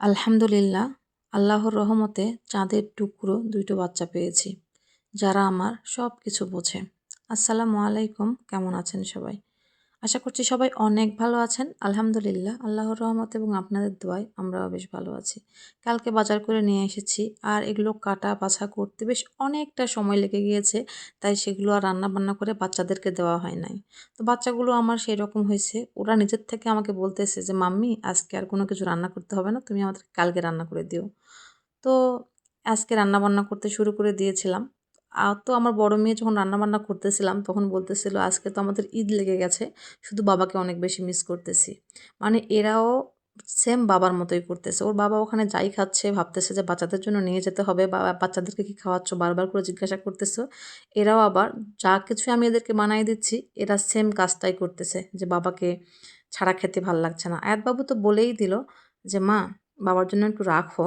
আলহামদুলিল্লাহ, আল্লাহর রহমতে চাঁদের টুকরো দুটো বাচ্চা পেয়েছি, যারা আমার সব কিছু বোঝে। আসসালামু আলাইকুম, কেমন আছেন সবাই? আশা করছি সবাই অনেক ভালো আছেন। আলহামদুলিল্লাহ, আল্লাহর রহমত এবং আপনাদের দোয়ায় আমরাও বেশ ভালো আছি। কালকে বাজার করে নিয়ে এসেছি আর এগুলো কাটা বাছা করতে বেশ অনেকটা সময় লেগে গিয়েছে, তাই সেগুলো আর রান্না বান্না করে বাচ্চাদেরকে দেওয়া হয় নাই। তো বাচ্চাগুলো আমার সেই রকম হয়েছে, ওরা নিজের থেকে আমাকে বলতেছে যে, মাম্মি, আজকে আর কোনো কিছু রান্না করতে হবে না, তুমি আমাদের কালকে রান্না করে দিও। তো আজকে রান্না বান্না করতে শুরু করে দিয়েছিলাম। আর তো আমার বড় মেয়ে যখন রান্নাবান্না করতেছিলাম, তখন বলতেছিল, আজকে তো আমাদের ঈদ লেগে গেছে, শুধু বাবাকে অনেক বেশি মিস করতেছি। মানে এরাও সেম বাবার মতোই করতেছে। ওর বাবা ওখানে যাই খাচ্ছে, ভাবতেছে যে বাচ্চাদের জন্য নিয়ে যেতে হবে, বা বাচ্চাদেরকে কি খাওয়াচ্ছ, বারবার করে জিজ্ঞাসা করতেছো। এরাও আবার, যা কিছু আমি এদেরকে বানাই দিচ্ছি, এরা সেম কাজটাই করতেছে, যে বাবাকে ছাড়া খেতে ভালো লাগছে না। আয়াতবাবু তো বলেই দিল যে, মা, বাবার জন্য একটু রাখো।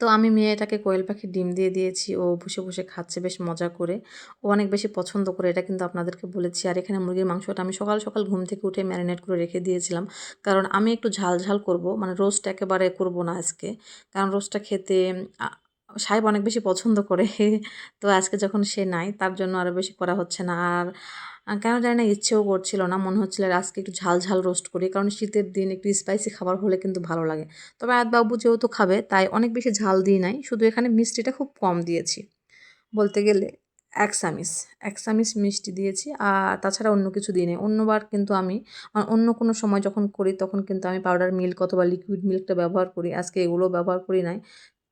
তো আমি মেয়েটাকে কোয়েল পাখির ডিম দিয়ে দিয়েছি। ও বসে বসে খাচ্ছে, বেশ মজা করে। ও অনেক বেশি পছন্দ করে, এটা কিন্তু আপনাদেরকে বলেছি। আর এখানে মুরগির মাংসটা আমি সকাল সকাল ঘুম থেকে উঠে ম্যারিনেট করে রেখে দিয়েছিলাম। কারণ আমি একটু ঝাল ঝাল করব মানে রোস্ট একেবারে করব না আজকে। কারণ রোস্টটা খেতে সাহেব অনেক বেশি পছন্দ করে। তো আজকে যখন সে নাই, তার জন্য আরও বেশি করা হচ্ছে না। আর কেন জানি না, ইচ্ছেও করছিল না। মনে হচ্ছিল আজকে একটু ঝাল ঝাল রোস্ট করি। কারণ শীতের দিন একটু স্পাইসি খাবার হলে কিন্তু ভালো লাগে। তবে বাবু যেহেতু খাবে, তাই অনেক বেশি ঝাল দিই নাই। শুধু এখানে মিষ্টিটা খুব কম দিয়েছি। বলতে গেলে এক চামিচ এক চামিচ মিষ্টি দিয়েছি। আর তাছাড়া অন্য কিছু দিই নাই অন্যবার কিন্তু আমি অন্য কোনো সময় যখন করি, তখন কিন্তু আমি পাউডার মিল্ক অথবা লিকুইড মিল্কটা ব্যবহার করি। আজকে এগুলো ব্যবহার করি নাই।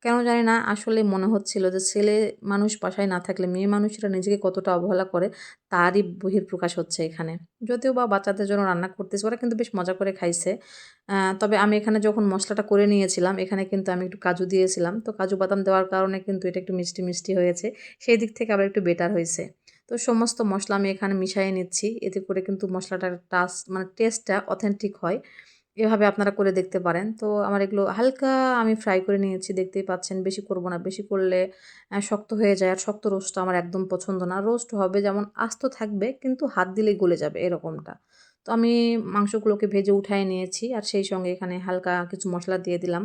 কেন জানি না, আসলে মনে হচ্ছিল যে ছেলে মানুষ বাসায় না থাকলে মেয়ে মানুষরা নিজেকে কতটা অবহেলা করে তারই বহির্প্রকাশ হচ্ছে এখানে। যদিও বা বাচ্চাদের জন্য রান্না করতেছে, ওরা কিন্তু বেশ মজা করে খাইছে। তবে আমি এখানে যখন মশলাটা করে নিয়েছিলাম, এখানে কিন্তু আমি একটু কাজু দিয়েছিলাম। তো কাজু বাদাম দেওয়ার কারণে কিন্তু এটা একটু মিষ্টি মিষ্টি হয়েছে। সেই দিক থেকে আবার একটু বেটার হয়েছে। তো সমস্ত মশলা আমি এখানে মিশিয়ে নিচ্ছি। এতে করে কিন্তু মশলাটার টাস মানে টেস্টটা অথেন্টিক হয়। এভাবে আপনারা করে দেখতে পারেন। তো আমার এগুলো হালকা আমি ফ্রাই করে নিয়েছি, দেখতেই পাচ্ছেন। বেশি করব না, বেশি করলে শক্ত হয়ে যায়। আর শক্ত রোস্টটা আমার একদম পছন্দ না। রোস্ট হবে যেমন আস্ত থাকবে, কিন্তু হাত দিলেই গলে যাবে এরকমটা। তো আমি মাংসগুলোকে ভেজে উঠায় নিয়েছি আর সেই সঙ্গে এখানে হালকা কিছু মশলা দিয়ে দিলাম।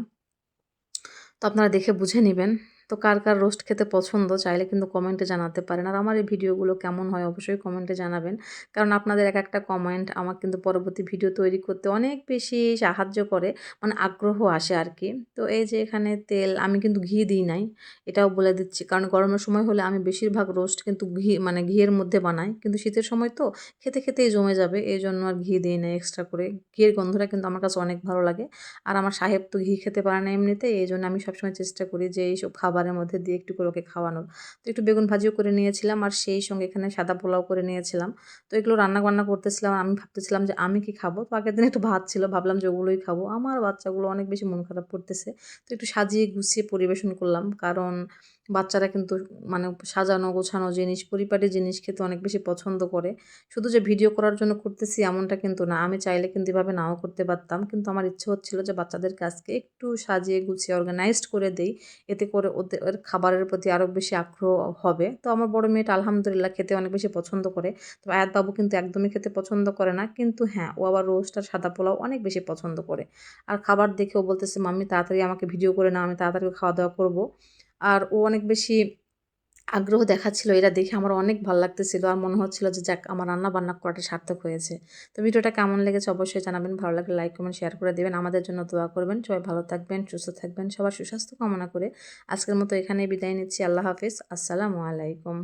তো আপনারা দেখে বুঝে নেবেন। তো কার কার রোস্ট খেতে পছন্দ চাইলে কিন্তু কমেন্টে জানাতে পারেন। আর আমার এই ভিডিওগুলো কেমন হয় অবশ্যই কমেন্টে জানাবেন। কারণ আপনাদের এক একটা কমেন্ট আমার কিন্তু পরবর্তী ভিডিও তৈরি করতে অনেক বেশি সাহায্য করে মানে আগ্রহ আসে আর কি। তো এই যে এখানে তেল, আমি কিন্তু ঘি দিই নাই, এটাও বলে দিচ্ছি। কারণ গরমের সময় হলে আমি বেশিরভাগ রোস্ট কিন্তু ঘি মানে ঘিয়ের মধ্যে বানাই। কিন্তু শীতের সময় তো খেতে খেতেই জমে যাবে এই জন্য আর ঘি দিই না এক্সট্রা করে। ঘিয়ের গন্ধটা কিন্তু আমার কাছে অনেক ভালো লাগে। আর আমার সাহেব তো ঘি খেতে পারে না এমনিতে এই জন্য আমি সবসময় চেষ্টা করি যে এইসব খাবার খাবারের মধ্যে দিয়ে একটু করে ওকে খাওয়ানোর। তো একটু বেগুন ভাজিও করে নিয়েছিলাম আর সেই সঙ্গে এখানে সাদা পোলাও করে নিয়েছিলাম। তো এগুলো রান্না বান্না করতেছিলাম, আমি ভাবতেছিলাম যে আমি কি খাব? তো আগের দিন একটু ভাত ছিল, ভাবলাম যে ওগুলোই খাব। আমার বাচ্চাগুলো অনেক বেশি মন খারাপ করতেছে। তো একটু সাজিয়ে গুছিয়ে পরিবেশন করলাম। কারণ বাচ্চারা কিন্তু মানে সাজানো, গোছানো জিনিস, পরিপাটি জিনিস খেতে অনেক বেশি পছন্দ করে। শুধু যে ভিডিও করার জন্য করতেছি এমনটা কিন্তু না। আমি চাইলে কিন্তু এভাবে নাও করতে পারতাম। কিন্তু আমার ইচ্ছে হচ্ছিল যে বাচ্চাদের কাছকে একটু সাজিয়ে, গুছিয়ে অর্গানাইজড করে দেই। এতে করে ওদের খাবারের প্রতি আরও বেশি আগ্রহ হবে। তো আমার বড় মেয়েটা আলহামদুলিল্লাহ খেতে অনেক বেশি পছন্দ করে। তো আয়াত বাবু কিন্তু একদমই খেতে পছন্দ করে না। কিন্তু হ্যাঁ ও আবার রোস্ট আর সাদা পোলাও অনেক বেশি পছন্দ করে। আর খাবার দেখেও বলতেছে, মাম্মি, তাড়াতাড়ি আমাকে ভিডিও করে না আমি তাড়াতাড়ি খাওয়া দাওয়া করব। আর ও অনেক বেশি আগ্রহ দেখাচ্ছিল এটা দেখে। আমার অনেক ভালো লাগতেছিল আর মনে হচ্ছিল যে, যাক, আমার রান্না বান্না করাটা সার্থক হয়েছে। তো ভিডিওটা কেমন লেগেছে অবশ্যই জানাবেন। ভালো লাগলে লাইক কমেন্ট শেয়ার করে দেবেন। আমাদের জন্য দোয়া করবেন। সবাই ভালো থাকবেন, সুস্থ থাকবেন, সবার সুস্বাস্থ্য কামনা করে। আজকের মতো এখানেই বিদায় নিচ্ছি। আল্লাহ হাফিজ। আসসালামু আলাইকুম।